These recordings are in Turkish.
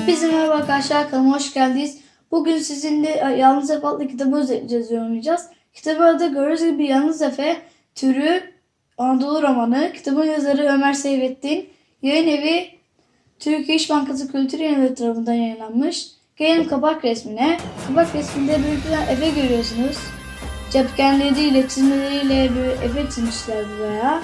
Hepinize merhaba arkadaşlar kanalıma hoş geldiniz. Bugün sizinle Yalnız Efe adlı kitabı özetleyeceğiz, yorumlayacağız. Kitabın adı gördüğünüz gibi Yalnız Efe, türü Anadolu romanı. Kitabın yazarı Ömer Seyfettin. Yayın evi Türkiye İş Bankası Kültür Yayınları tarafından yayınlanmış. Gelelim kapak resmine. Kapak resminde büyükten Efe görüyorsunuz. Cepkenleriyle, çizmeleriyle bir Efe çizmişler buraya.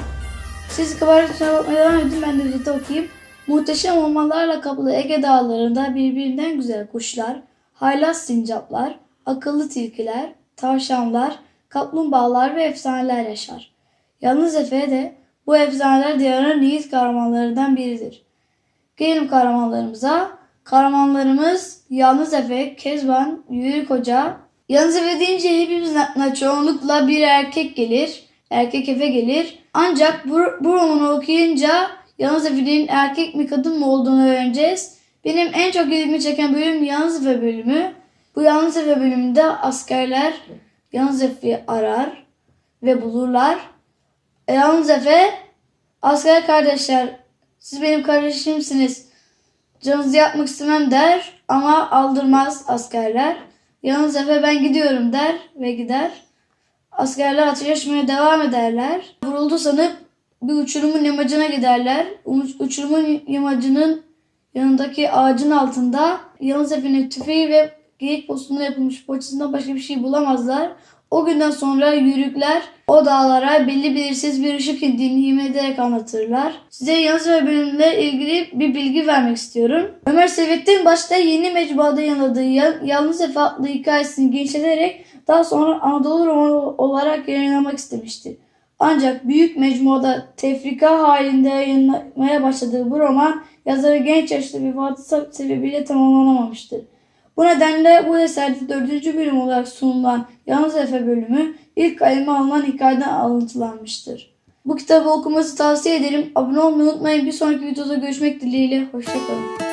Siz kabar resmine bakmaya devam edin ben de okuyayım. Muhteşem ormanlarla kaplı Ege dağlarında birbirinden güzel kuşlar, haylaz sincaplar, akıllı tilkiler, tavşanlar, kaplumbağalar ve efsaneler yaşar. Yalnız Efe de bu efsaneler diyarının yiğit kahramanlarından biridir. Gelelim kahramanlarımıza. Kahramanlarımız Yalnız Efe, Kezban, Yürük Hoca. Yalnız Efe deyince hepimizin aklına çoğunlukla bir erkek gelir. Erkek Efe gelir. Ancak bu, bu romanı okuyunca Yalnız Efe'nin erkek mi kadın mı olduğunu öğreneceğiz. Benim en çok ilgimi çeken bölüm Yalnız Efe bölümü. Bu Yalnız Efe bölümünde askerler Yalnız Efe'yi arar ve bulurlar. E, Yalnız Efe, asker kardeşler siz benim kardeşimsiniz. Canınızı yapmak istemem der ama aldırmaz askerler. Yalnız Efe ben gidiyorum der ve gider. Askerler ateş devam ederler. Vuruldu sanıp bir uçurumun yamacına giderler. Uç- Uçurumun yamacının yanındaki ağacın altında Yalnız Efe'nin tüfeği ve geyik postundan yapılmış poçasından başka bir şey bulamazlar. O günden sonra yürükler o dağlara belli belirsiz bir ışık indiğini yemin ederek anlatırlar. Size Yalnız Efe bölümüyle ilgili bir bilgi vermek istiyorum. Ömer Seyfettin başta yeni mecmuada yayınladığı Ya- Yalnız Efe adlı hikayesini genişleterek daha sonra Anadolu romanı olarak yayınlamak istemişti. Ancak büyük mecmuada tefrika halinde yayınlamaya başladığı bu roman yazarı genç yaşta hadise sebebiyle tamamlanamamıştır. Bu nedenle bu eserde dördüncü bölüm olarak sunulan Yalnız Efe bölümü ilk kaleme alınan hikayeden alıntılanmıştır. Bu kitabı okuması tavsiye ederim. Abone olmayı unutmayın. Bir sonraki videoda görüşmek dileğiyle. Hoşçakalın.